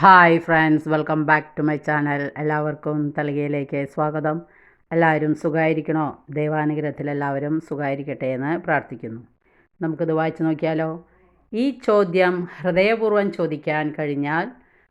Hi friends welcome back to my channel എല്ലാവർക്കും തളികയിലേക്ക് സ്വാഗതം. എല്ലാവരും സുഖമായിരിക്കണോ ദൈവാനുഗ്രഹത്തിൽ എല്ലാവരും സുഖമായിരിക്കട്ടെ എന്ന് പ്രാർത്ഥിക്കുന്നു. നമുക്കിത് വായിച്ചു നോക്കിയാലോ? ഈ ചോദ്യം ഹൃദയപൂർവം ചോദിക്കാൻ കഴിഞ്ഞാൽ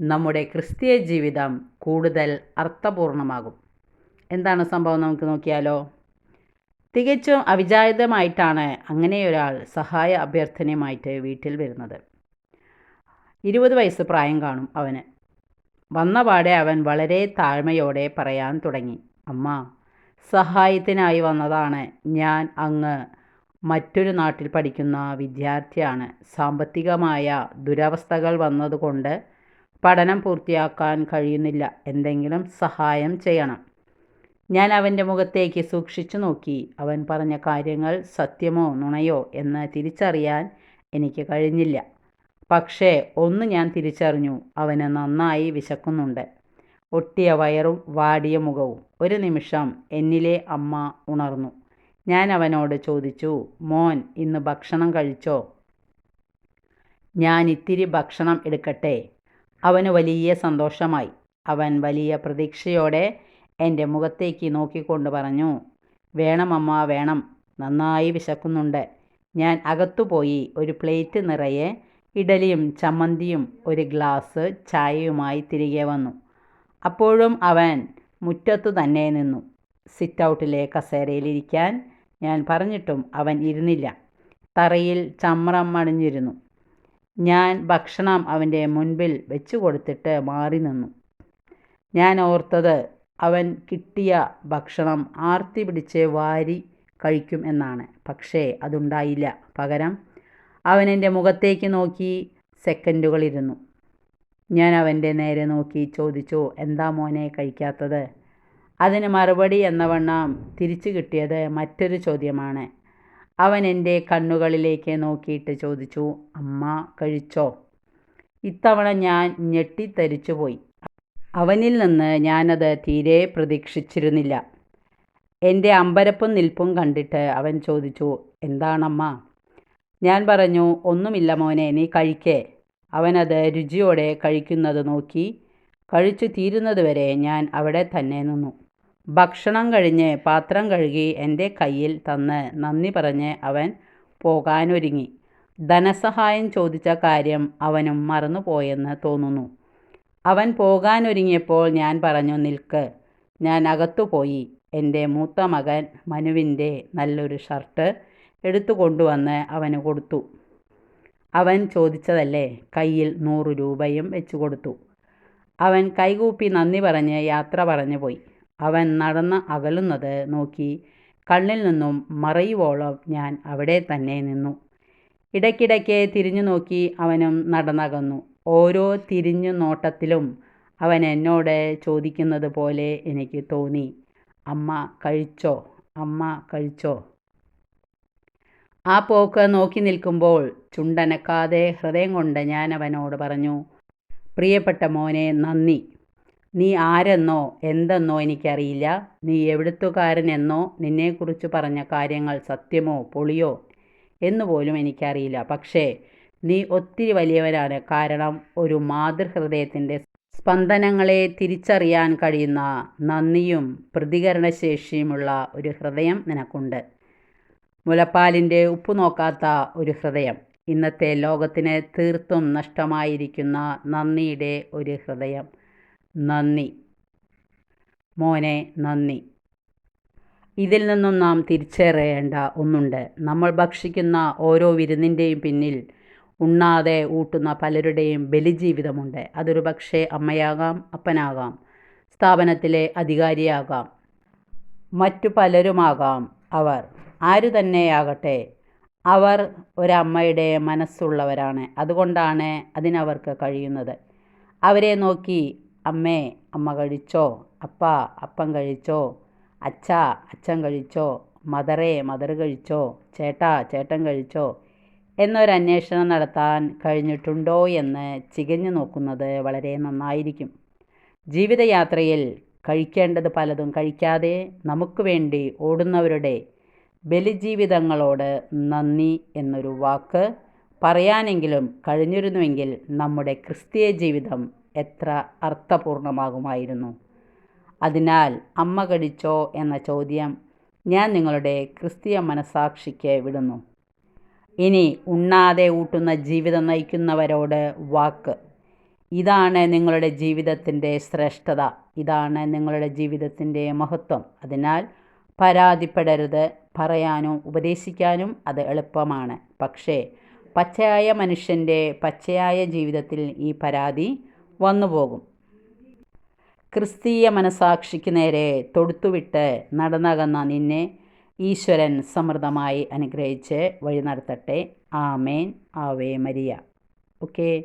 നമ്മുടെ ക്രിസ്തീയ ജീവിതം കൂടുതൽ അർത്ഥപൂർണമാകും. എന്താണ് സംഭവം നമുക്ക് നോക്കിയാലോ? തികച്ചും അവിചാരിതമായിട്ടാണ് അങ്ങനെയൊരാൾ സഹായ അഭ്യർത്ഥനയുമായിട്ട് വീട്ടിൽ വരുന്നത്. ഇരുപത് വയസ്സ് പ്രായം കാണും അവന്. വന്ന പാടെ അവൻ വളരെ താഴ്മയോടെ പറയാൻ തുടങ്ങി. അമ്മ സഹായത്തിനായി വന്നതാണ്. ഞാൻ അങ്ങ് മറ്റൊരു നാട്ടിൽ പഠിക്കുന്ന വിദ്യാർത്ഥിയാണ്. സാമ്പത്തികമായ ദുരവസ്ഥകൾ വന്നതുകൊണ്ട് പഠനം പൂർത്തിയാക്കാൻ കഴിയുന്നില്ല. എന്തെങ്കിലും സഹായം ചെയ്യണം. ഞാൻ അവന്റെ മുഖത്തേക്ക് സൂക്ഷിച്ചു നോക്കി. അവൻ പറഞ്ഞ കാര്യങ്ങൾ സത്യമോ നുണയോ എന്ന് തിരിച്ചറിയാൻ എനിക്ക് കഴിഞ്ഞില്ല. പക്ഷേ ഒന്ന് ഞാൻ തിരിച്ചറിഞ്ഞു. അവന് നന്നായി വിശക്കുന്നുണ്ട്. ഒട്ടിയ വയറും വാടിയ മുഖവും. ഒരു നിമിഷം എന്നിലെ അമ്മ ഉണർന്നു. ഞാൻ അവനോട് ചോദിച്ചു മോൻ ഇന്ന് ഭക്ഷണം കഴിച്ചോ? ഞാൻ ഇത്തിരി ഭക്ഷണം എടുക്കട്ടെ. അവന് വലിയ സന്തോഷമായി. അവൻ വലിയ പ്രതീക്ഷയോടെ എന്റെ മുഖത്തേക്ക് നോക്കിക്കൊണ്ട് പറഞ്ഞു വേണം അമ്മ വേണം. നന്നായി വിശക്കുന്നുണ്ട്. ഞാൻ അകത്തുപോയി ഒരു പ്ലേറ്റ് നിറയെ ഇഡലിയും ചമ്മന്തിയും ഒരു ഗ്ലാസ് ചായയുമായി തിരികെ വന്നു. അപ്പോഴും അവൻ മുറ്റത്തു തന്നെ നിന്നു. സിറ്റ് ഔട്ടിലെ കസേരയിലിരിക്കാൻ ഞാൻ പറഞ്ഞിട്ടും അവൻ ഇരുന്നില്ല. തറയിൽ ചമ്രം അണിഞ്ഞിരുന്നു. ഞാൻ ഭക്ഷണം അവന്റെ മുൻപിൽ വെച്ചു കൊടുത്തിട്ട് മാറി നിന്നു. ഞാൻ ഓർത്തത് അവൻ കിട്ടിയ ഭക്ഷണം ആർത്തി പിടിച്ച് വാരി കഴിക്കും എന്നാണ്. പക്ഷേ അതുണ്ടായില്ല. പകരം അവൻ എന്റെ മുഖത്തേക്ക് നോക്കി സെക്കൻഡുകളിരുന്നു. ഞാൻ അവന്റെ നേരെ നോക്കി ചോദിച്ചു എന്താ മോനെ കഴിക്കാത്തത്? അതിന് മറുപടി എന്ന വണ്ണം തിരിച്ചു കിട്ടിയത് മറ്റൊരു ചോദ്യമാണ്. അവൻ എന്റെ കണ്ണുകളിലേക്ക് നോക്കിയിട്ട് ചോദിച്ചു അമ്മ കഴിച്ചോ? ഇത്തവണ ഞാൻ ഞെട്ടിത്തരിച്ചു പോയി. അവനിൽ നിന്ന് ഞാനത് തീരെ പ്രതീക്ഷിച്ചിരുന്നില്ല. എന്റെ അമ്പരപ്പും നിൽപ്പും കണ്ടിട്ട് അവൻ ചോദിച്ചു എന്താണമ്മ? ഞാൻ പറഞ്ഞു ഒന്നുമില്ല മോനെ നീ കഴിക്കേ. അവനത് രുചിയോടെ കഴിക്കുന്നത് നോക്കി. കഴിച്ചു തീരുന്നതുവരെ ഞാൻ അവിടെ തന്നെ നിന്നു. ഭക്ഷണം കഴിഞ്ഞ് പാത്രം കഴുകി എന്റെ കയ്യിൽ തന്ന് നന്ദി പറഞ്ഞ് അവൻ പോകാനൊരുങ്ങി. ധനസഹായം ചോദിച്ച കാര്യം അവനും മറന്നുപോയെന്ന് തോന്നുന്നു. അവൻ പോകാനൊരുങ്ങിയപ്പോൾ ഞാൻ പറഞ്ഞു നിൽക്ക്. ഞാൻ അകത്തുപോയി. എന്റെ മൂത്ത മകൻ മനുവിന്റെ നല്ലൊരു ഷർട്ട് എടുത്തു കൊണ്ടുവന്ന് അവന് കൊടുത്തു. അവൻ ചോദിച്ചതല്ലേ? കയ്യിൽ നൂറ് രൂപയും വെച്ചു കൊടുത്തു. അവൻ കൈകൂപ്പി നന്ദി പറഞ്ഞ് യാത്ര പറഞ്ഞു പോയി. അവൻ നടന്ന് അകലുന്നത് നോക്കി കണ്ണിൽ നിന്നും മറയുവോളം ഞാൻ അവിടെ തന്നെ നിന്നു. ഇടയ്ക്കിടയ്ക്ക് തിരിഞ്ഞു നോക്കി അവനും നടന്നകന്നു. ഓരോ തിരിഞ്ഞു നോട്ടത്തിലും അവൻ എന്നോട് ചോദിക്കുന്നത് പോലെ എനിക്ക് തോന്നി. അമ്മ കഴിച്ചോ? അമ്മ കഴിച്ചോ? ആ പോക്ക് നോക്കി നിൽക്കുമ്പോൾ ചുണ്ടനക്കാതെ ഹൃദയം കൊണ്ട് ഞാൻ അവനോട് പറഞ്ഞു പ്രിയപ്പെട്ട മോനെ നന്ദി. നീ ആരെന്നോ എന്തെന്നോ എനിക്കറിയില്ല. നീ എവിടുത്തുകാരനെന്നോ നിന്നെക്കുറിച്ച് പറഞ്ഞ കാര്യങ്ങൾ സത്യമോ പൊളിയോ എന്നുപോലും എനിക്കറിയില്ല. പക്ഷേ നീ ഒത്തിരി വലിയവനാണ് കാരണം ഒരു മാതൃഹൃദയത്തിന്റെ സ്പന്ദനങ്ങളെ തിരിച്ചറിയാൻ കഴിയുന്ന നന്ദിയും പ്രതികരണശേഷിയുമുള്ള ഒരു ഹൃദയം നിനക്കുണ്ട്. മുലപ്പാലിന്റെ ഉപ്പ് നോക്കാത്ത ഒരു ഹൃദയം. ഇന്നത്തെ ലോകത്തിന് തീർത്തും നഷ്ടമായിരിക്കുന്ന നന്ദിയുടെ ഒരു ഹൃദയം. നന്ദി. മോനെ നന്ദി. ഇതിൽ നിന്നും നാം തിരിച്ചറിയേണ്ട ഒന്നുണ്ട്. നമ്മൾ ഭക്ഷിക്കുന്ന ഓരോ വിരുന്നിന്റെയും പിന്നിൽ ഉണ്ണാതെ ഊട്ടുന്ന പലരുടെയും ബലിജീവിതമുണ്ട്. അതൊരു പക്ഷേ അമ്മയാകാം അപ്പനാകാം സ്ഥാപനത്തിലെ അധികാരിയാകാം മറ്റു പലരുമാകാം അവർ. ആരു തന്നെയാകട്ടെ അവർ ഒരമ്മയുടെ മനസ്സുള്ളവരാണ്. അതുകൊണ്ടാണ് അതിനവർക്ക് കഴിയുന്നത്. അവരെ നോക്കി അമ്മേ അമ്മ കഴിച്ചോ? അപ്പ അപ്പം കഴിച്ചോ? അച്ഛ അച്ഛൻ കഴിച്ചോ? മദറേ മദർ കഴിച്ചോ? ചേട്ടാ ചേട്ടൻ കഴിച്ചോ? എന്നൊരു അന്വേഷണം നടത്താൻ കഴിഞ്ഞിട്ടുണ്ടോ എന്ന് ചികഞ്ഞു നോക്കുന്നത് വളരെ നന്നായിരിക്കും. ജീവിതയാത്രയിൽ കഴിക്കേണ്ടത് പലതും കഴിക്കാതെ നമുക്ക് വേണ്ടി ഓടുന്നവരുടെ ബലിജീവിതങ്ങളോട് നന്ദി എന്നൊരു വാക്ക് പറയാനെങ്കിലും കഴിഞ്ഞിരുന്നുവെങ്കിൽ നമ്മുടെ ക്രിസ്തീയ ജീവിതം എത്ര അർത്ഥപൂർണമാകുമായിരുന്നു. അതിനാൽ അമ്മ കടിച്ചോ എന്ന ചോദ്യം ഞാൻ നിങ്ങളുടെ ക്രിസ്തീയ മനസാക്ഷിക്ക് വിടുന്നു. ഇനി ഉണ്ണാതെ ഊട്ടുന്ന ജീവിതം നയിക്കുന്നവരോട് വാക്ക്. ഇതാണ് നിങ്ങളുടെ ജീവിതത്തിന്റെ ശ്രേഷ്ഠത. ഇതാണ് നിങ്ങളുടെ ജീവിതത്തിന്റെ മഹത്വം. അതിനാൽ പരാതിപ്പെടരുത്. പറയാനും ഉപദേശിക്കാനും അത് എളുപ്പമാണ്. പക്ഷേ പച്ചയായ മനുഷ്യന്റെ പച്ചയായ ജീവിതത്തിൽ ഈ പരാതി വന്നുപോകും. ക്രിസ്തീയ മനസാക്ഷിക്ക് നേരെ തൊടുത്തുവിട്ട് നടന്നകന്ന നിന്നെ ഈശ്വരൻ സമൃദ്ധമായി അനുഗ്രഹിച്ച് വഴി നടത്തട്ടെ ആമേൻ. Ave Maria. ഓക്കെ.